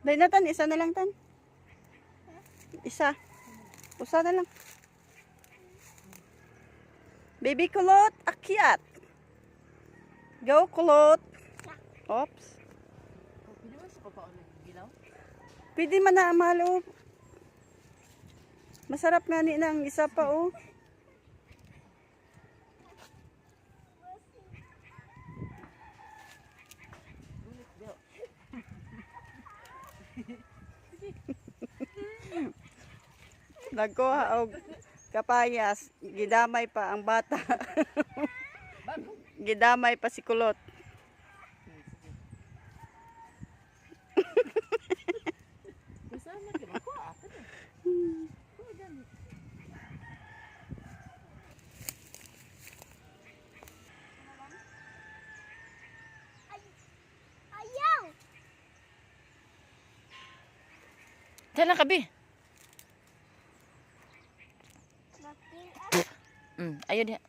Dahil na tan, isa na lang tan. Isa. Usa na lang. Baby kulot, akyat. Go kulot. Oops. Pwede man na malo. Masarap nga ni ng isa pa oh. Nagkuha og kapayas, gidamay pa ang bata. gidamay pa si kulot. Bisa na gila ko ata na. Ko gani. Ayaw! Dala ka bi. Bakit Mm, ayun niya.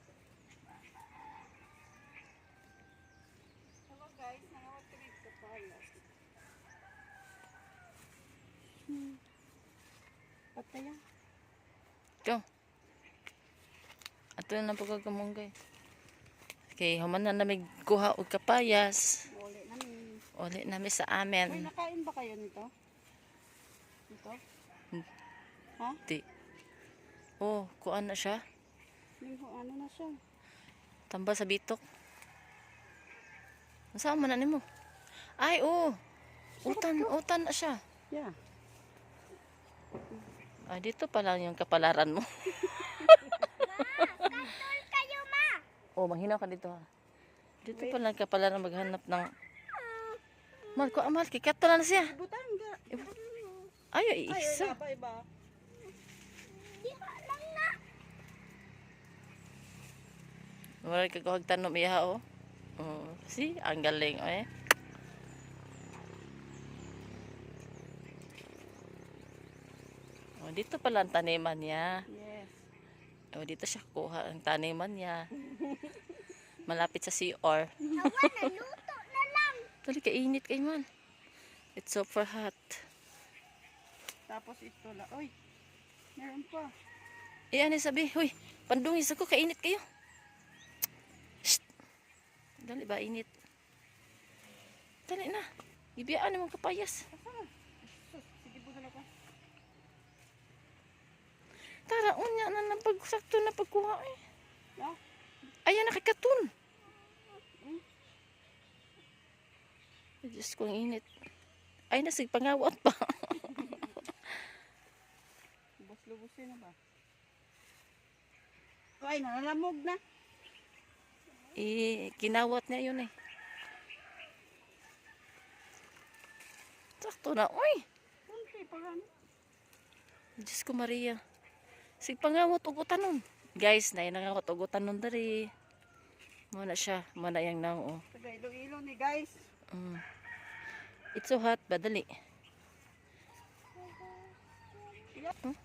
Hello guys, nangawatrip kapayas. Patay yan. Go. Ato na po kagamunggay. Okay, human na namig kuha og kapayas. Uli na ni. Uli nami sa Uy, amin. nakain ba kayo nito? Ito? Ha? Di. Oh, kuan na siya. Linggo, ano na siya? Tamba sa bitok. Saan man na nimo? Ay, oh. Utan, utan na siya. Yeah. Ay, dito pa lang yung kapalaran mo. Katol kayo, ma! oh, manghinaw ka dito ha. Dito pa lang kapalaran maghanap ng... Mal, ko amal, kikato na na siya. Butangga. Ay, Ay, isa. wala pa iba. Di ba lang na? Wala ka kuhag tanom iya oh. Oh, see, ang galing oh eh. Oh, dito pala ang taniman niya. Yes. Oh, dito siya kuha ang taniman niya. Malapit sa CR. Nawa, naluto na lang. Dali ka init kay man. It's super hot. Tapos ito la. Uy, meron pa. Eh, ano sabi? Huy, pandungis ako, kainit kayo. Shh. Dali ba, init. Dali na. Ibiyaan naman kapayas. Sige po ka. Tara, unya na ng pagsakto na pagkuha eh. No? Ayan, nakikatun. Ay, Diyos ko, ang init. Ay, nasig pangawat pa. Lubos-lubosin na ba? Ay, nalalamog na. eh, kinawat niya yun eh. Sakto na, uy. Kunti pa lang. Diyos ko, Maria. Sig pangawat og utanon. Guys, na nangawat og utanon dari. Muna siya, muna yang nang oh. Taga Iloilo ni guys. Mm. It's so hot, badali. Hmm?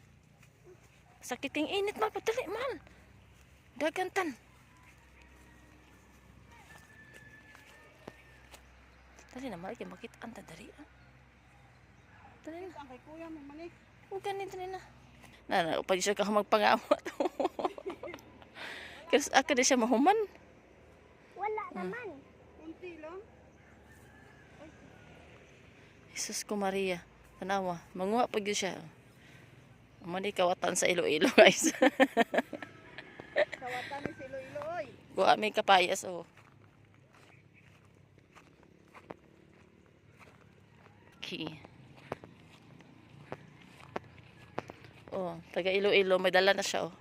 Sakiting init mal, padali mal. Dagantan. Dali na, mali makit anta dari. ah. Dali na. Ang kay kuya mo manik. Huwag ganito na. Na, na, pag siya ka magpangawat. Kasi ako na siya mahuman. Wala naman. Kunti lang. Jesus ko Maria. Tanawa, manguha pag yun siya. Mani kawatan sa Iloilo guys. Kawatan ni si Iloilo oy. Kuha may kapayas oh. Okay. Oh, taga Iloilo, may dala na siya oh.